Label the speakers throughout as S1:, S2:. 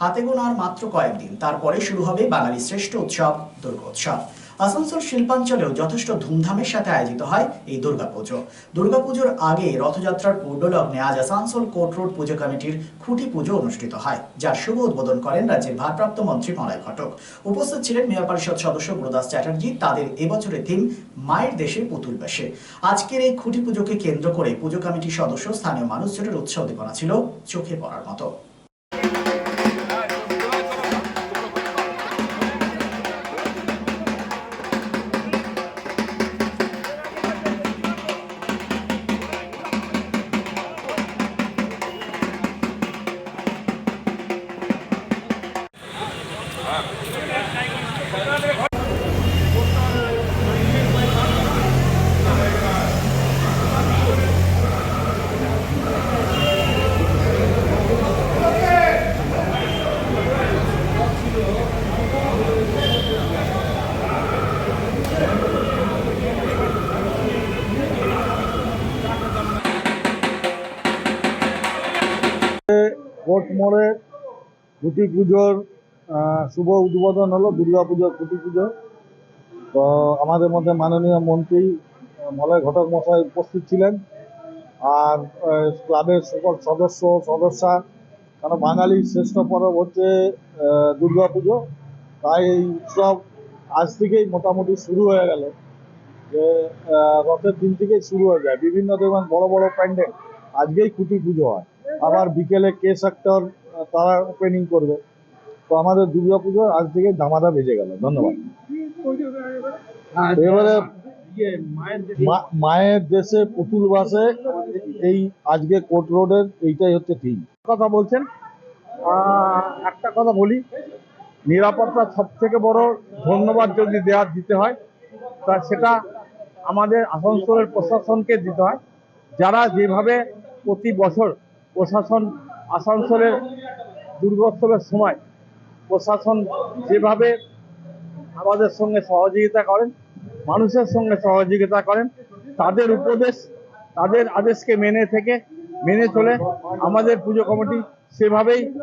S1: হাতে গোনার মাত্র কয়েকদিন। তারপরে শুরু হবে বাঙালির শ্রেষ্ঠ উৎসব দুর্গোৎসব আসানসোল শিল্পাঞ্চলেও যথেষ্ট ধুমধামের সাথে আয়োজিত হয় এই দুর্গাপুজো। দুর্গাপুজোর আগে রথযাত্রার পূর্ণলগ্নে আজ আসানসোল কোর্ট রোড পুজো কমিটির খুঁটি পুজো অনুষ্ঠিত হয়, যার শুভ উদ্বোধন করেন রাজ্যের ভারপ্রাপ্ত মন্ত্রী মলয় ঘটক। উপস্থিত ছিলেন মেয়র পরিষদ সদস্য গুরুদাস চ্যাটার্জি। তাদের এবছরের থিম, মায়ের দেশে পুতুল বেশে। আজকের এই খুঁটি পুজোকে কেন্দ্র করে পুজো কমিটির সদস্য স্থানীয় মানুষজনের উৎসাহ উদ্দীপনা ছিল চোখে পড়ার মতো।
S2: মোড়ে খুঁটি পুজোর শুভ উদ্বোধন হলো, দুর্গা পুজোর খুঁটি পুজো। তো আমাদের মধ্যে মাননীয় মন্ত্রী, মলয় ঘটক মশাই উপস্থিত ছিলেন। আর ক্লাবের সকল সদস্য, সদস্যা কারণ বাঙালির শ্রেষ্ঠ পরব হচ্ছে দুর্গা পুজো। তাই এই উৎসব আজ থেকেই মোটামুটি শুরু হয়ে গেল। যে রথের দিন থেকেই শুরু হয়ে যায়। বিভিন্ন দেখবেন বড় বড় প্যান্ডেল আজকেই খুঁটি পুজো হয়। আবার বিকেলে কে সেক্টর তারা ওপেনিং করবে। তো আমাদের দুর্গা পুজো আজ থেকে ধামাধা বেজে গেল। ধন্যবাদ। এবারে মা- মায়ের দেশে পুতুল বাসে এই আজকে কোর্ট রোডের এইটাই হচ্ছে থিম
S3: কথা বলছেন? একটা কথা বলি। নিরাপত্তা সব থেকে বড় ধন্যবাদ যদি দেওয়ার দিতে হয় তা সেটা আমাদের আসানসোলের প্রশাসনকে দিতে হয়। যারা যেভাবে প্রতি বছর প্রশাসন আসানসোলের দুর্গোৎসবের সময় প্রশাসন যেভাবে আমাদের সঙ্গে সহযোগিতা করেন, মানুষের সঙ্গে সহযোগিতা করেন, তাদের উপদেশ, তাদের আদেশকে মেনে থেকে, মেনে চলে আমাদের পুজো কমিটি সেভাবেই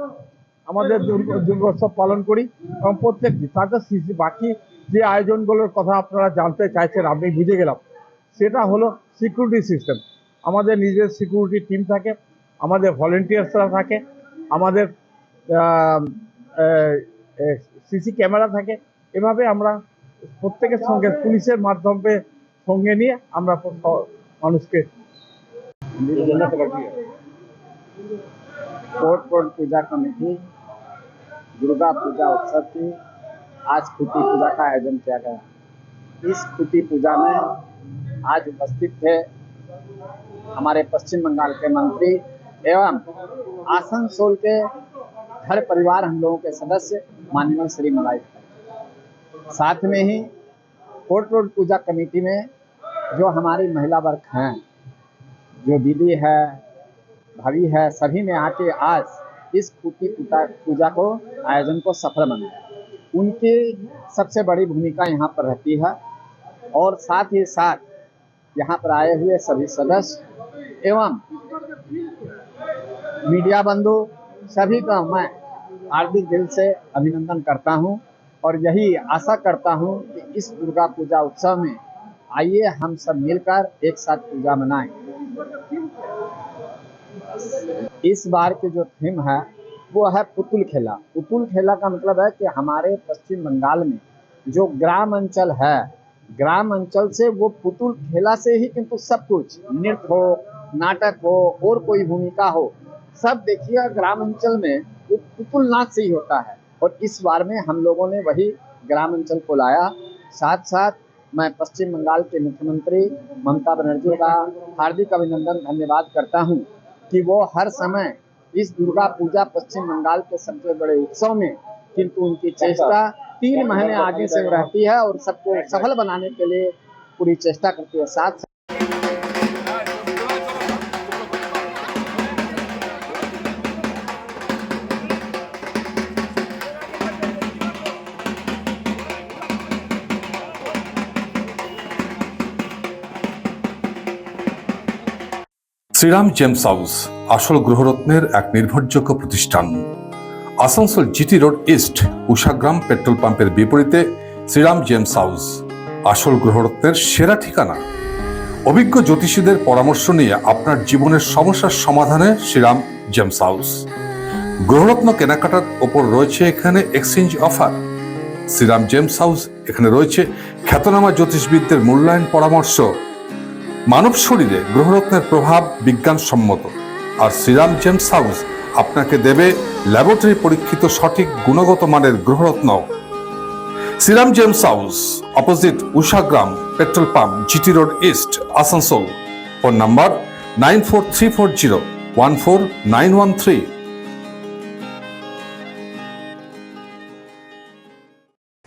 S3: আমাদের দুর্গ- দুর্গোৎসব পালন করি এবং প্রত্যেকটি তাতে বাকি যে আয়োজনগুলোর কথা আপনারা জানতে চাইছেন, আমি বুঝে গেলাম। সেটা হলো সিকিউরিটি সিস্টেম আমাদের নিজের সিকিউরিটি টিম থাকে। আমাদের ভলেন্টিয়ার্সরা থাকে আমাদের সিসি ক্যামেরা থাকে এভাবে আমরা প্রত্যেকের সঙ্গে পুলিশের মাধ্যমে সঙ্গে নিয়ে আমরা স- মানুষকে
S4: कोट रोड पूजा कमेटी दुर्गा पूजा उत्सव की आज खुटी पूजा का आयोजन किया गया इस खुटी पूजा में आज उपस्थित थे हमारे पश्चिम बंगाल के मंत्री एवं आसनसोल के घर परिवार हम लोगों के सदस्य माननीय श्री मलाई साथ में ही कोट रोड पूजा कमेटी में जो हमारी महिला वर्ग हैं, जो दीदी है, भाभी है, सभी ने आके आज इस पूजा पूजा को, आयोजन को सफल बनाया। उनकी सबसे बड़ी भूमिका यहाँ पर रहती है और साथ ही साथ यहाँ पर आए हुए सभी सदस्य एवं मीडिया बंधु, सभी का मैं हार्दिक दिल से अभिनंदन करता हूँ और यही आशा करता हूँ कि इस दुर्गा पूजा उत्सव में आइए हम सब मिलकर एक साथ पूजा मनाएँ। इस बार की जो थीम है, वो है पुतुल खेला। पुतुल खेला का मतलब है कि हमारे पश्चिम बंगाल में जो ग्राम अंचल है, ग्राम अंचल से वो पुतुल खेला से ही किंतु सब कुछ, नृत्य हो, नाटक हो, और कोई भूमिका हो सब देखिए ग्राम अंचल में वो पुतुल नाच से ही होता है। और इस बार में हम लोगों ने वही ग्राम अंचल को लाया। साथ साथ मैं पश्चिम बंगाल के मुख्यमंत्री ममता बनर्जी का हार्दिक अभिनंदन, धन्यवाद करता हूँ कि वो हर समय इस दुर्गा पूजा पश्चिम बंगाल के सबसे बड़े उत्सव में, किंतु उनकी चेष्टा तीन महीने आगे से रहती है और सबको सफल बनाने के लिए पूरी चेष्टा करती है। साथ
S5: শ্রীরাম জেমস হাউস আসল গ্রহরত্নের এক নির্ভরযোগ্য প্রতিষ্ঠান। Asansol GT road east Ushagram petrol পাম্পের বিপরীতে শ্রীরাম জেমস হাউস, আসল গ্রহরত্নের সেরা ঠিকানা। অভিজ্ঞ জ্যোতিষীদের পরামর্শ নিয়ে আপনার জীবনের সমস্যার সমাধানে শ্রীরাম জেমস হাউস। গ্রহরত্ন কেনাকাটার ওপর রয়েছে এখানে exchange offer. Shriram gems house এখানে রয়েছে খ্যাতনামা জ্যোতিষবিদদের মূল্যায়ন পরামর্শ। মানব শরীরে গ্রহরত্নের প্রভাব বিজ্ঞানসম্মত। আর শ্রীরাম জেমস হাউস আপনাকে দেবে ল্যাবরেটরি পরীক্ষিত সঠিক গুণগত মানের গ্রহরত্ন Shriram gems house, opposite Ushagram petrol pump, GT road east, Asansol. Phone number nine four three four zero, one four nine one three.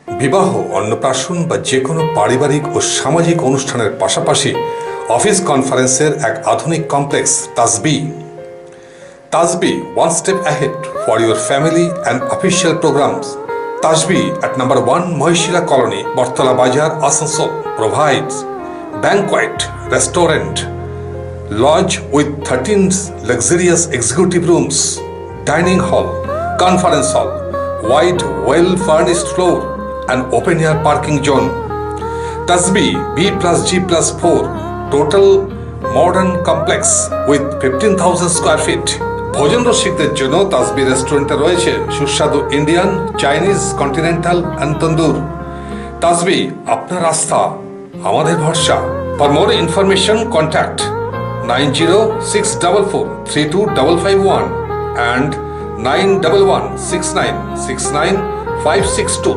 S5: বিবাহ, অন্নপ্রাশন বা যে কোনো পারিবারিক ও সামাজিক অনুষ্ঠানের পাশাপাশি অফিস কনফারেন্সের এক আধুনিক complex, Tajbi. Tajbi one step ahead for your family and official programmes Tajbi at number one Mahishila colony, Battala Bazar, Asansol. Provides banquet restaurant lodge with thirteen luxurious executive rooms dining hall conference hall wide well furnished floor and open air parking zone Tajbi B plus G plus four total modern complex with 15,000 square feet. ভোজন রসিকদের জন্য তাসবি রেস্টুরেন্টে রয়েছে। সুস্বাদু Indian Chinese continental and tandoor Tasbi আপনার আস্থা আমাদের ভরসা। For more information contact nine zero six double four three two double five one and nine double one six nine six nine five six two